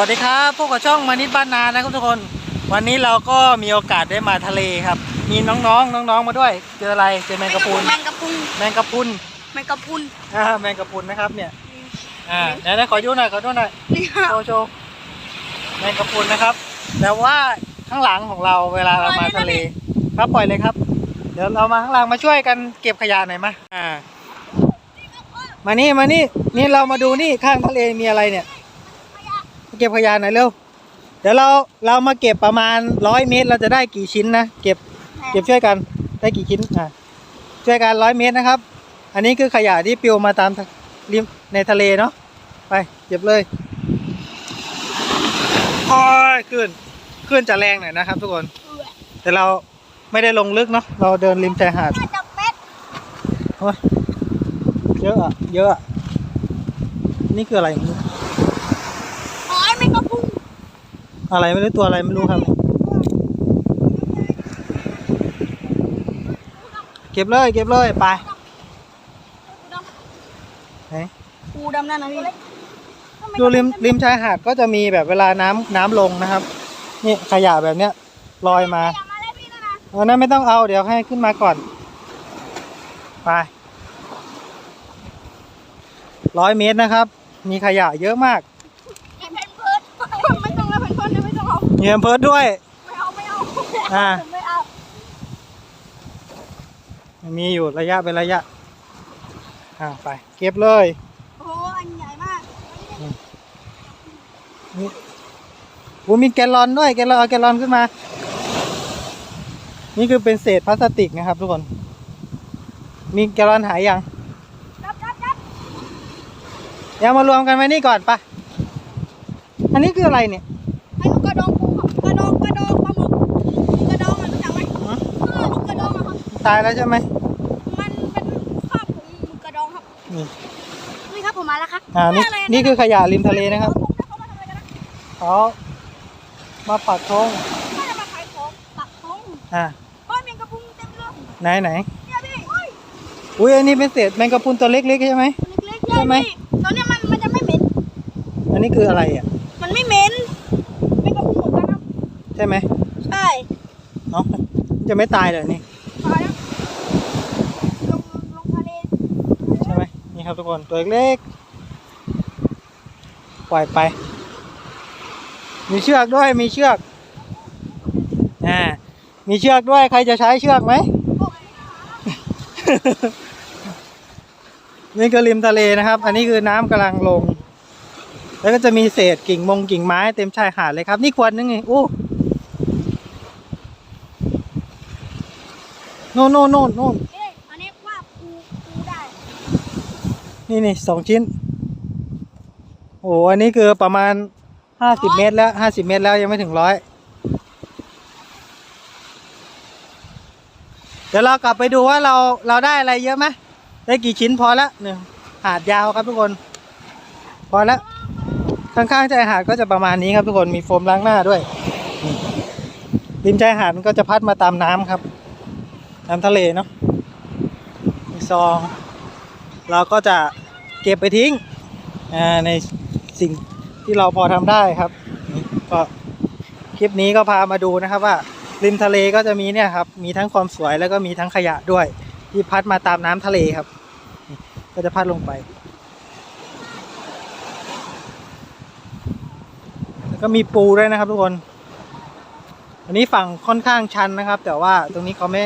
วัสดีครับพวกกับช่องมานิดบ้านนานะครับทุกคน วันนี้เราก็มีโอกาสได้มาทะเลครับ มีน้องๆน้องๆมาด้วย เจออะไรเจอแมงกะพรุนแมงกะพรุนแมงกะพรุนแมงกะพรุนอ่าแมงกะพรุนนะครับเนี่ยอ่าไหนๆขอดูหน่อยขอดูหน่อยนี่ครัโชบว์โชว์แมงกะพรุนนะครับแต่ว่าข้างหลังของเราเวลาเรามาทะเล ครับปล่อยเลยครับ เดี๋ยวเรามาข้างหลังมาช่วยกันเก็บขยะหน่อยมาอ่ามานี่มานี่นี่เรามาดูนี่ข้างทะเลมีอะไรเนี่ยมา เก็บขยะหน่อยเร็ว เดี๋ยวเราเรามาเก็บประมาณร้อยเมตร เราจะได้กี่ชิ้นนะ เก็บเก็บช่วยกันได้กี่ชิ้นอ่าช่วยกันร้อยเมตรนะครับ อันนี้คือขยะที่ปลิวมาตามทะริมในทะเลเนาะไปเก็บเลยโอ้ยขึ้นขึ้นจะแรงหน่อยนะครับ ทุกคน แต่เราไม่ได้ลงลึกเนาะเราเดินริมชายหาดน่าจะเม็ดโอ้ยเยอะอะเยอะอะนี่คืออะไรไม่รู้อ๋อแมงกะพรุน อะไรไม่รู้ตัวอะไรไม่รู้ครับ เก็บเลยเก็บเลยไปไหนปูดำนั่นนะพี่ดูริมริมชายหาดก็จะมีแบบเวลาน้ำน้ำลงนะครับนี่ขยะแบบเนี้ยลอยมาอย่ามาเลยพี่นะนะเอานั้นไม่ต้องเอาเดี๋ยวให้ขึ้นมาก่อน ไปร้อยเมตรนะครับ มีขยะเยอะมาก มีแอมเพิร์ดด้วย ไม่เอาไม่เอาอ่า ไม่เอามีอยู่ระยะเป็นระยะอ่าไป เก็บเลย โอ้อันใหญ่มากนี่โอ้มีแกลลอนด้วยแกลลอนเอาแกลลอนขึ้นมา นี่คือเป็นเศษพลาสติกนะครับทุกคน มีแกลลอนหายยังจับจับจับเดี๋ยวมารวมกันไว้นี่ก่อนไปะอันนี้คืออะไรเนี่ยไอ้ลูกกระดองปูครับ กระดองกระดองปลาหมึกกระดองมันรู้จักไหมฮะ เออลูกกระดองอะครับ ตายแล้วใช่ไหมมันเป็นคราบของหมึกกระดองครับ นี่นี่ครับผมมาแล้วครับอ่านี่แม่ะไรนี่คือขยะริมทะเลนะครับเขามาทำอะไรกันนะเขามาปักธงไม่ได้มาขายของปักธงอ่าโอ้ยแมงกะพรุนเต็มเลยไหนไหนเนี่ยพี่โอ้ยอุ้ยอันนี้เป็นเศษแมงกะพรุนตัวเล็กๆใช่ไหม เล็กๆใช่ไหม พี่ตอนเนี้ยมันมันจะไม่เหม็น อันนี้คืออะไรอะ มันไม่เหม็น ใช่ไหมใช่เนาะจะไม่ตายเลยนี่ตายแล้วลงลงทะเลใช่ไหมนี่ครับทุกคนตัวเล็กปล่อยไป มีเชือกด้วยมีเชือกอ่ามีเชือกด้วยใครจะใช้เชือกไหมนี่คือริมทะเลนะครับ อันนี้คือน้ำกำลังลง แล้วก็จะมีเศษกิ่งมงกิ่งไม้เต็มชายหาดเลยครับ นี่ควรนึงไงอู้ โน่นโน่นโน่นโน่นเอ้ยอันนี้ว่าปูปูได้นี่นี่สองชิ้น โอ้อันนี้คือประมาณห้าสิบเมตรแล้วห้าสิบเมตรแล้วยังไม่ถึงร้อยเดี๋ยวเรากลับไปดูว่าเราเราได้อะไรเยอะไหมได้กี่ชิ้นพอละหนึ่งหาดยาวครับทุกคน พอละข้างๆชายหาดก็จะประมาณนี้ครับทุกคนมีโฟมล้างหน้าด้วยนี่ริมชายหาดมันก็จะพัดมาตามน้ำครับ น้ำทะเลเนาะมีซอง เราก็จะเก็บไปทิ้งในสิ่งที่เราพอทำได้ครับ ก็คลิปนี้ก็พามาดูนะครับว่าริมทะเลก็จะมีเนี่ยครับ มีทั้งความสวยแล้วก็มีทั้งขยะด้วย ที่พัดมาตามน้ำทะเลครับ ก็จะพัดลงไปแล้วก็มีปูด้วยนะครับทุกคน อันนี้ฝั่งค่อนข้างชันนะครับ แต่ว่าตรงนี้เขาไม่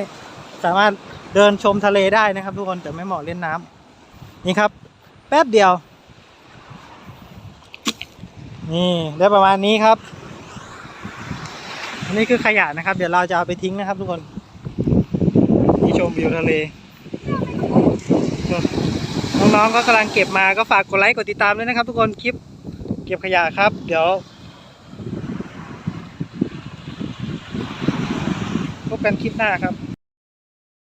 สามารถเดินชมทะเลได้นะครับ ทุกคนแต่ไม่เหมาะเล่นน้ำนี่ครับ แป๊บเดียว นี่ได้ประมาณนี้ครับนนี้คือขยะนะครับ เดี๋ยวเราจะเอาไปทิ้งนะครับ ทุกคนที่ชมวิวทะเลน้องๆก็กำลังเก็บมาก็ฝากกดไลค์กดติดตามด้วยนะครับ ทุกคนคลิป เก็บขยะครับ เดี๋ยวพบกันคลิปหน้าครับ